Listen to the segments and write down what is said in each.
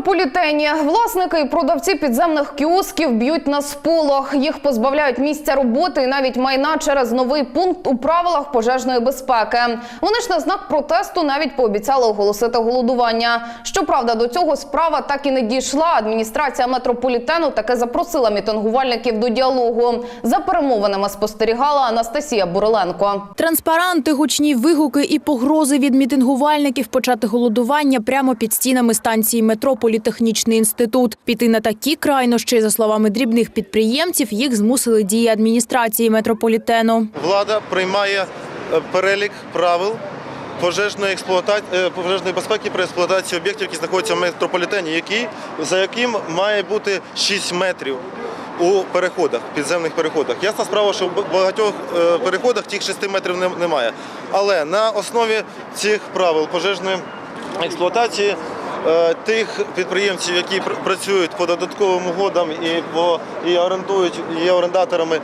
метрополітені власники і продавці підземних кіосків б'ють на сполох. Їх позбавляють місця роботи і навіть майна через новий пункт у правилах пожежної безпеки. Вони ж на знак протесту навіть пообіцяли оголосити голодування. Щоправда, до цього справа так і не дійшла. Адміністрація метрополітену таки запросила мітингувальників до діалогу. За перемовинами спостерігала Анастасія Буриленко. Транспаранти, гучні вигуки і погрози від мітингувальників почати голодування прямо під стінами станції метро Політехнічний інститут. Піти на такі крайнощі, за словами дрібних підприємців, їх змусили дії адміністрації метрополітену. Влада приймає е, перелік правил пожежної експлуатації пожежної безпеки при експлуатації об'єктів, які знаходяться в метрополітені, які за яким має бути 6 метрів. У переходах, підземних переходах. Ясна справа, що в багатьох е, переходах тих 6 метрів немає. Але на основі цих правил пожежної експлуатації е, тих підприємців, які працюють по додатковим угодам і по і орендують є орендаторами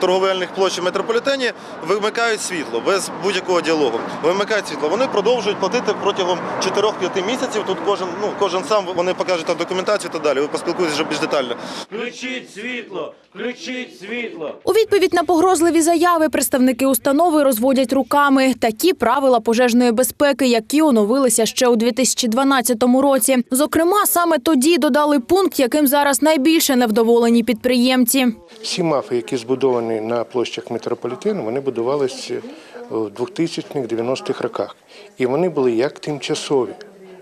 торговельних площ в метрополітені, вимикають світло без будь-якого діалогу. Вимикають світло. Вони продовжують платити протягом 4-5 місяців. Тут кожен ну кожен сам вони покажуть там документацію і так далі. Ви поспілкуєтеся вже більш детально. Включіть світло! Включіть світло! У відповідь на погрозливі заяви представники установи розводять руками такі правила пожежної безпеки, які оновилися ще у 2012 році. Зокрема, саме тоді додали пункт, яким зараз найбільше невдоволені підприємці. Всі мафи, які збудовані на площах метрополітену, вони будувалися у 2000-х, 90-х роках. І вони були як тимчасові.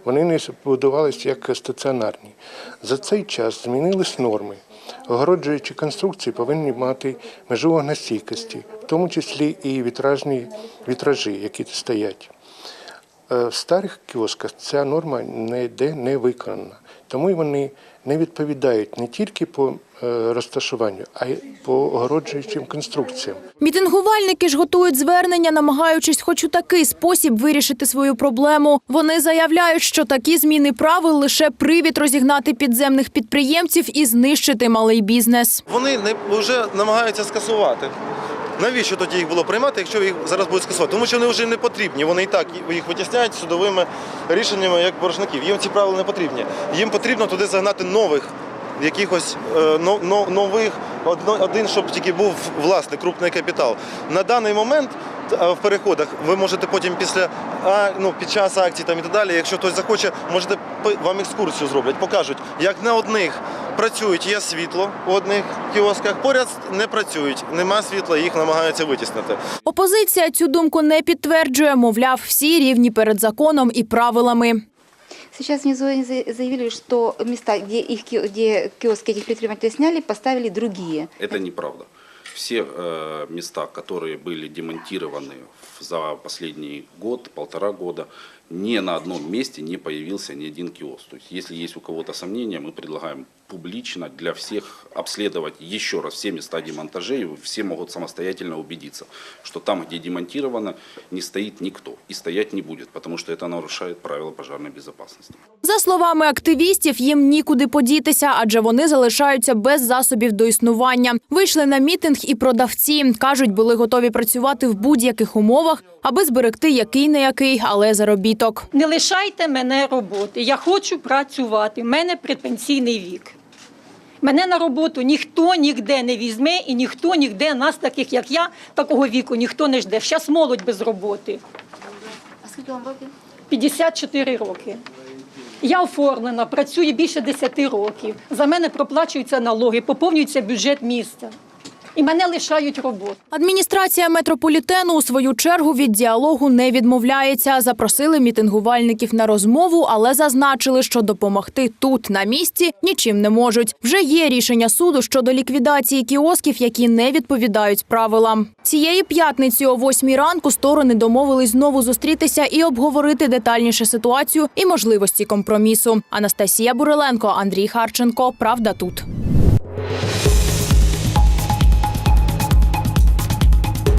Вони не будувалися як стаціонарні. За цей час змінились норми. Огороджуючі конструкції повинні мати межу вогнестійкості, в тому числі і вітражні вітражі, які стоять. Е, В старих кіосках ця норма ніде не виконана, тому й вони не відповідають не тільки по е, розташуванню, а й по огороджуючим конструкціям. Мітингувальники ж готують звернення, намагаючись хоч у такий спосіб вирішити свою проблему. Вони заявляють, що такі зміни правил лише привід розігнати підземних підприємців і знищити малий бізнес. Вони не вже намагаються скасувати. Навіщо тоді їх було приймати, якщо їх зараз будуть скасувати? Тому що вони вже не потрібні. Вони і так їх витісняють судовими рішеннями як боржників. Їм ці правила не потрібні. Їм потрібно туди загнати нових, якихось е, но- но- нових, один, щоб тільки був власний крупний капітал. На даний момент е, в переходах ви можете потім після ну, під час акцій там і так далі, якщо хтось захоче, можете вам екскурсію зроблять, покажуть, як на одних працюють, є світло у одних кіосках, поряд не працюють, нема світла, їх намагаються витіснити. Опозиція цю думку не підтверджує, мовляв, всі рівні перед законом і правилами. Сейчас внизу они за- заявили, что места, где, их, ки- где киоски этих предпринимателей сняли, поставили другие. Это неправда. Все э, места, которые были демонтированы в- за последний год, полтора года, ни на одном месте не появился ни один киоск. То есть, если есть у кого-то сомнения, мы предлагаем публично для всех обследовать еще раз все места демонтажей, и все могут самостоятельно убедиться, что там, где демонтировано, не стоит никто и стоять не будет, потому что это нарушает правила пожарной безопасности. За словами активістів, їм нікуди подітися, адже вони залишаються без засобів до існування. Вийшли на мітинг і продавці. Кажуть, були готові працювати в будь-яких умовах, аби зберегти який не який, але заробіток. Не лишайте мене роботи. Я хочу працювати. У мене предпенсійний вік. Мене на роботу ніхто ніде не візьме, і ніхто ніде нас, таких як я, такого віку, ніхто не жде. Зараз молодь без роботи. А скільки вам років? 54 роки. Я оформлена, працюю більше 10 років. За мене проплачуються налоги, поповнюється бюджет міста. І мене лишають роботи. Адміністрація метрополітену у свою чергу від діалогу не відмовляється. Запросили мітингувальників на розмову, але зазначили, що допомогти тут на місці нічим не можуть. Вже є рішення суду щодо ліквідації кіосків, які не відповідають правилам. Цієї п'ятниці о восьмій ранку сторони домовились знову зустрітися і обговорити детальніше ситуацію і можливості компромісу. Анастасія Буриленко, Андрій Харченко. Правда тут.